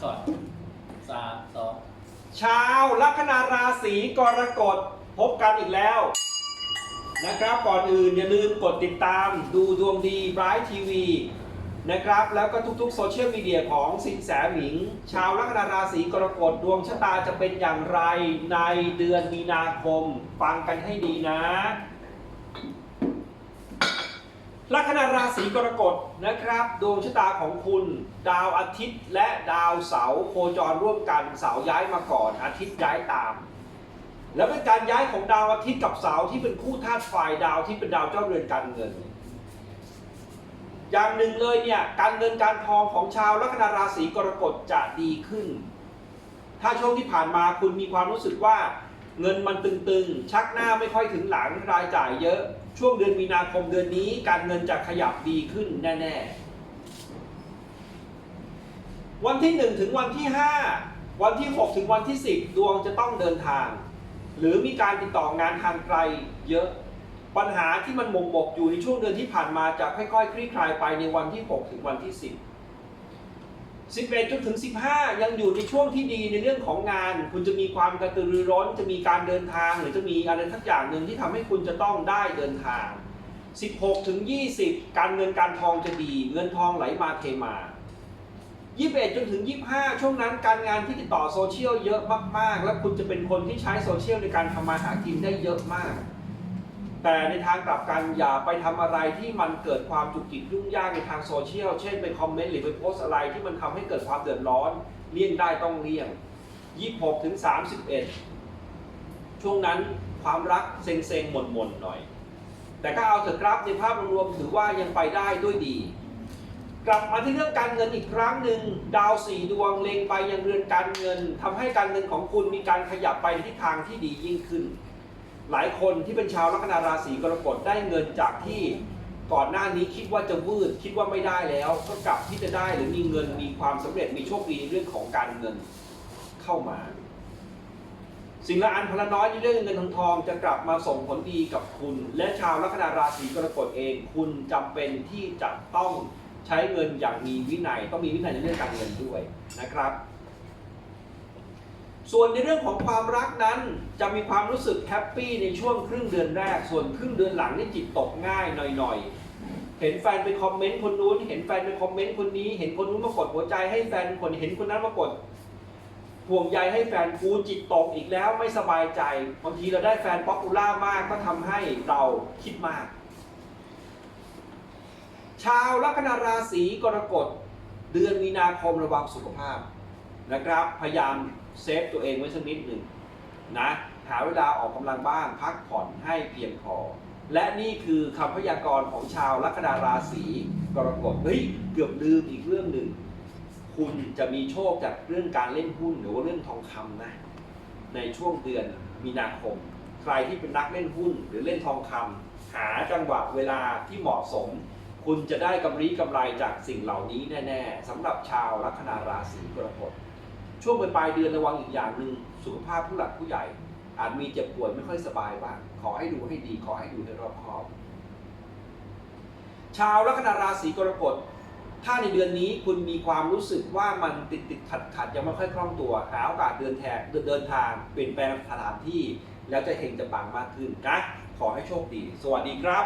คอร์ดสามสองชาวลัคนาราศีกรกฎพบกันอีกแล้ว นะครับก่อนอื่นอย่าลืมกดติดตามดูดวงดีไบรท์ทีวีนะครับ แล้วก็ทุกๆโซเชียลมีเดียของสินแสหมิง ชาวลัคนาราศีกรกฎดวงชะตาจะเป็นอย่างไรในเดือนมีนาคม ฟังกันให้ดีนะ ลัคนาราศีกรกฎนะครับ ดวงชะตาของคุณ ดาวอาทิตย์และดาวเสาร์โคจรร่วมกันเสาร์ย้ายมาก่อน อาทิตย์ย้ายตาม แล้วเป็นการย้ายของดาวอาทิตย์กับเสาร์ที่เป็นคู่ธาตุไฟดาวที่เป็นดาวเจ้าเรือนการเงิน อย่างหนึ่งเลยเนี่ยการเงินการทองของชาวลัคนาราศีกรกฎจะดีขึ้น ถ้าช่วงที่ผ่านมาคุณมีความรู้สึกว่า เงินมันตึงๆ ชักหน้าไม่ค่อยถึงหลังรายจ่ายเยอะ ช่วงเดือนมีนาคมเดือนนี้ การเงินจะขยับดีขึ้นแน่ๆ วันที่ 1 ถึงวันที่ 5 วันที่ 6 ถึงวันที่ 10 ดวงจะต้องเดินทาง หรือมีการติดต่องานทางไกลเยอะ ปัญหาที่มันหมกหมกอยู่ในช่วงเดือนที่ผ่านมาจะค่อยๆ คลี่คลายไปในวันที่ 6 ถึงวันที่ 10 11จนถึง 15 ยังอยู่ในช่วงที่ดีในเรื่องของงาน คุณจะมีความกระตือรือร้น จะมีการเดินทาง หรือจะมีอะไรทักอย่างหนึ่งที่ทำให้คุณจะต้องได้เดินทาง 16ถึง20 การเงินการทองจะดี เงินทองไหลมาเทมา 21จนถึง 25 ช่วงนั้นการงานที่ติดต่อโซเชียลเยอะมากๆ และคุณจะเป็นคนที่ใช้โซเชียลในการทำมาหากินได้เยอะมาก แต่ในทางกลับกันอย่าไปทำอะไรที่มันเกิดความจุกจิกยุ่งยากในทางโซเชียล เช่นไปคอมเมนต์หรือไปโพสอะไรที่มันทำให้เกิดความเดือดร้อน เลี่ยงได้ต้องเลี่ยง 26 ถึง 31 ช่วงนั้นความรักเซ็งๆหม่นๆหน่อย แต่ก็เอาเถอะครับในภาพรวมถือว่ายังไปได้ด้วยดี กลับมาที่เรื่องการเงินอีกครั้งหนึ่งดาวสี่ดวงเล็งไปยังเรือนการเงินทำให้การเงินของคุณมีการขยับไปในทิศทางที่ดียิ่งขึ้น หลายคนที่เป็นชาวลัคนาราศีกรกฎได้เงินจากที่ก่อนหน้านี้คิดว่าจะวืดคิดว่าไม่ได้แล้ว ก็กลับที่จะได้หรือมีเงินมีความสำเร็จมีโชคดีเรื่องของการเงินเข้ามา สิ่งละอันพลน้อยในเรื่องเงินทองทองจะกลับมาส่งผลดีกับคุณ และชาวลัคนาราศีกรกฎเอง คุณจำเป็นที่จะต้องใช้เงินอย่างมีวินัยต้องมีวินัยในเรื่องการเงินด้วยนะครับ ส่วนในเรื่องของความรักนั้นจะมีความรู้สึกแฮปปี้ในช่วงครึ่งเดือนแรก ส่วนครึ่งเดือนหลังนี่จิตตกง่ายหน่อยๆ เห็นแฟนไปคอมเมนต์คนนู้น เห็นแฟนไปคอมเมนต์คนนี้ เห็นคนนู้นมากดหัวใจให้แฟนคนเห็นคนนั้นมากดห่วงใยให้แฟนกูจิตตกอีกแล้วไม่สบายใจบางทีเราได้แฟนป๊อปปูล่ามากก็ทำให้เราคิดมาก ชาวลัคนาราศีกรกฎเดือนมีนาคมระวังสุขภาพ นะครับ พยายามเซฟตัวเองไว้สักนิดหนึ่งนะหาเวลาออกกำลังบ้าง พักผ่อนให้เพียงพอ และนี่คือคำพยากรณ์ของชาวลัคนาราศีกรกฎเฮ้ยเกือบลืมอีกเรื่องหนึ่ง คุณจะมีโชคจากเรื่องการเล่นหุ้นหรือว่าเรื่องทองคำนะ ในช่วงเดือนมีนาคม ใครที่เป็นนักเล่นหุ้นหรือเล่นทองคำหาจังหวะเวลาที่เหมาะสม คุณจะได้กำไรกำไรจากสิ่งเหล่านี้แน่ ๆสำหรับชาวลัคนาราศีกรกฎ ช่วงปลายเดือนระวังอีกอย่างหนึ่งสุขภาพผู้หลักผู้ใหญ่ อาจมีเจ็บป่วยไม่ค่อยสบายบ้างขอให้ดูให้ดีขอให้ดูให้รอบคอบ ชาวลัคนาราศีกรกฎถ้าในเดือนนี้คุณมีความรู้สึกว่ามันติดติดขัดขัดยังไม่ค่อยคล่องตัว หาโอกาสเดินแทนเดินทางเปลี่ยนแปลงสถานที่ แล้วจะเฮงจะปังมากขึ้นนะขอให้โชคดี สวัสดีครับ